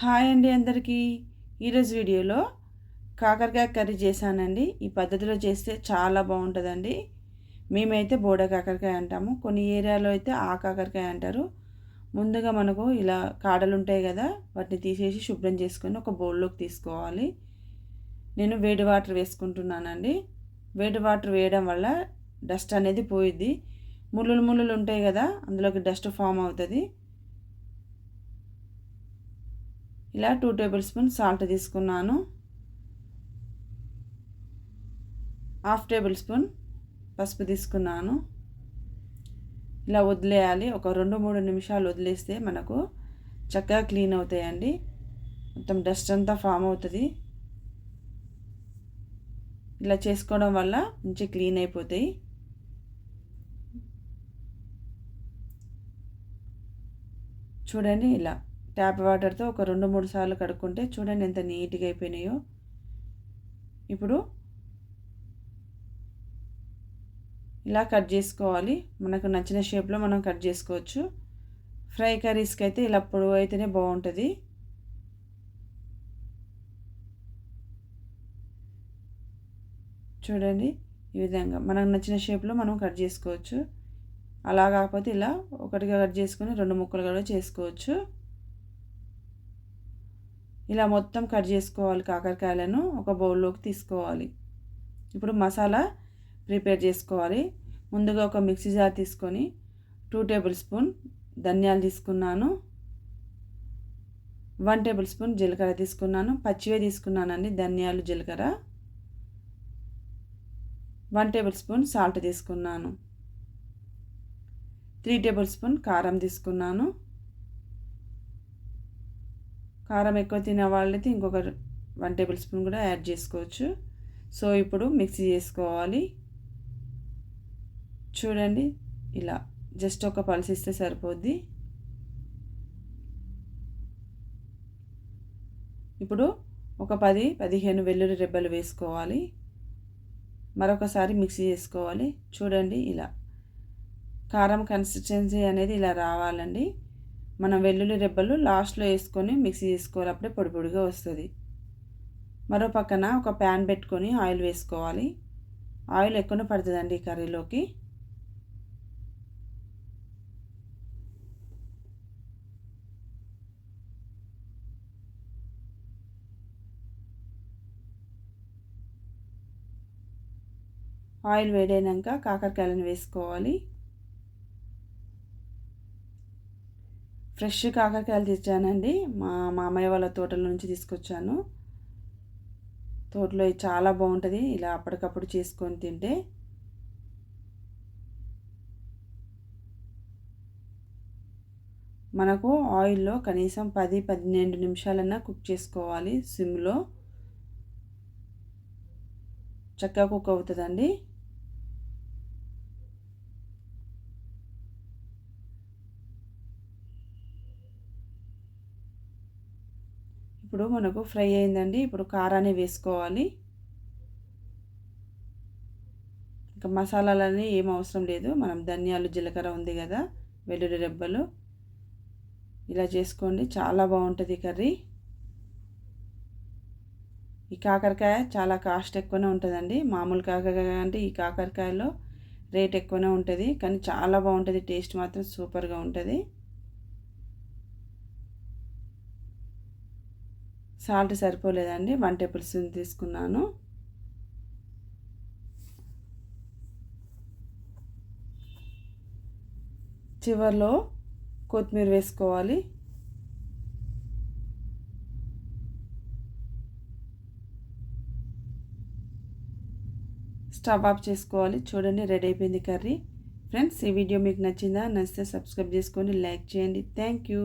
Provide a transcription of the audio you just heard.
Hi అండి అందరికీ. ఈరోజు వీడియోలో కాకరకాయ కర్రీ చేశానండి. ఈ పద్ధతిలో చేస్తే చాలా బాగుంటుందండి. మేమైతే బోడ కాకరకాయ అంటాము. కొన్ని ఏరియాలో అయితే ఆ కాకరకాయ అంటారు. ముందుగా మనకు ఇలా కాడలు ఉంటాయి కదా వాటిని తీసేసి శుభ్రం చేసుకొని ఒక బౌల్లోకి తీసుకోవాలి. నేను వేడి వాటర్ వేసుకుంటున్నానండి. వేడి వాటర్ వేయడం వల్ల డస్ట్ అనేది పోయిద్ది. ముళ్ళులు ముళ్ళులు ఉంటాయి కదా అందులోకి డస్ట్ ఫామ్ అవుతుంది. ఇలా టూ టేబుల్ స్పూన్ సాల్ట్ తీసుకున్నాను. హాఫ్ టేబుల్ స్పూన్ పసుపు తీసుకున్నాను. ఇలా వదిలేయాలి. ఒక రెండు మూడు నిమిషాలు వదిలేస్తే మనకు చక్కగా క్లీన్ అవుతాయండి. మొత్తం డస్ట్ అంతా ఫామ్ అవుతుంది. ఇలా చేసుకోవడం వల్ల మంచి క్లీన్ అయిపోతాయి. చూడండి ఇలా. ట్యాప్ వాటర్తో ఒక రెండు మూడు సార్లు కడుక్కుంటే చూడండి ఎంత నీట్గా అయిపోయినాయో. ఇప్పుడు ఇలా కట్ చేసుకోవాలి. మనకు నచ్చిన షేప్లో మనం కట్ చేసుకోవచ్చు. ఫ్రై కర్రీస్కి అయితే ఇలా పొడవు అయితేనే బాగుంటుంది. చూడండి ఈ విధంగా మనకు నచ్చిన షేప్లో మనం కట్ చేసుకోవచ్చు. అలా కాకపోతే ఇలా ఒకటిగా కట్ చేసుకొని రెండు ముక్కలు కూడా చేసుకోవచ్చు. ఇలా మొత్తం కట్ చేసుకోవాలి కాకరకాయలను ఒక బౌల్లోకి తీసుకోవాలి. ఇప్పుడు మసాలా ప్రిపేర్ చేసుకోవాలి. ముందుగా ఒక మిక్సీ జార్ తీసుకొని టూ టేబుల్ స్పూన్ ధనియాలు తీసుకున్నాను. వన్ టేబుల్ స్పూన్ జీలకర్ర తీసుకున్నాను. పచ్చివే తీసుకున్నానండి ధనియాలు జీలకర్ర. వన్ టేబుల్ స్పూన్ సాల్ట్ తీసుకున్నాను. త్రీ టేబుల్ స్పూన్ కారం తీసుకున్నాను. కారం ఎక్కువ తినే వాళ్ళైతే ఇంకొక వన్ టేబుల్ స్పూన్ కూడా యాడ్ చేసుకోవచ్చు. సో ఇప్పుడు మిక్సీ చేసుకోవాలి. చూడండి ఇలా జస్ట్ ఒక పల్స్ ఇస్తే సరిపోద్ది. ఇప్పుడు ఒక పది పదిహేను వెల్లుల్లి రెబ్బలు వేసుకోవాలి. మరొకసారి మిక్సీ చేసుకోవాలి. చూడండి ఇలా కారం కన్సిస్టెన్సీ అనేది ఇలా రావాలండి. మనం వెల్లుల్లి రెబ్బలు లాస్ట్లో వేసుకొని మిక్సీ చేసుకోవాలి. అప్పుడే పొడి పొడిగా వస్తుంది. మరో పక్కన ఒక ప్యాన్ పెట్టుకొని ఆయిల్ వేసుకోవాలి. ఆయిల్ ఎక్కువనే పడుతుందండి కర్రీలోకి. ఆయిల్ వేడైనాక కాకరకాయలను వేసుకోవాలి. ఫ్రెష్ కాకరకాయలు తెచ్చానండి. మా మామయ్య వాళ్ళ తోటల నుంచి తీసుకొచ్చాను. తోటలో చాలా బాగుంటుంది. ఇలా అప్పటికప్పుడు చేసుకొని తింటే. మనకు ఆయిల్లో కనీసం పది పన్నెండు నిమిషాలన్నా కుక్ చేసుకోవాలి సిమ్లో. చక్కగా కుక్ అవుతుందండి. ఇప్పుడు మనకు ఫ్రై అయిందండి. ఇప్పుడు కారాన్ని వేసుకోవాలి. ఇంకా మసాలాలన్నీ ఏం అవసరం లేదు. మనం ధనియాలు జీలకర్ర ఉంది కదా వెల్లుల్లి రెబ్బలు. ఇలా చేసుకోండి. చాలా బాగుంటుంది కర్రీ. ఈ కాకరకాయ చాలా కాస్ట్ ఎక్కువనే ఉంటుందండి. మామూలు కాకరకాయ అంటే ఈ కాకరకాయలో రేట్ ఎక్కువనే ఉంటుంది. కానీ చాలా బాగుంటుంది. టేస్ట్ మాత్రం సూపర్గా ఉంటుంది. సాల్ట్ సరిపోలేదండి. వన్ టేబుల్ స్పూన్ తీసుకున్నాను. చివరిలో కొత్తిమీర వేసుకోవాలి. స్టవ్ ఆఫ్ చేసుకోవాలి. చూడండి రెడీ అయిపోయింది కర్రీ. ఫ్రెండ్స్ ఈ వీడియో మీకు నచ్చిందా? నచ్చితే సబ్స్క్రైబ్ చేసుకోండి లైక్ చేయండి. Thank you.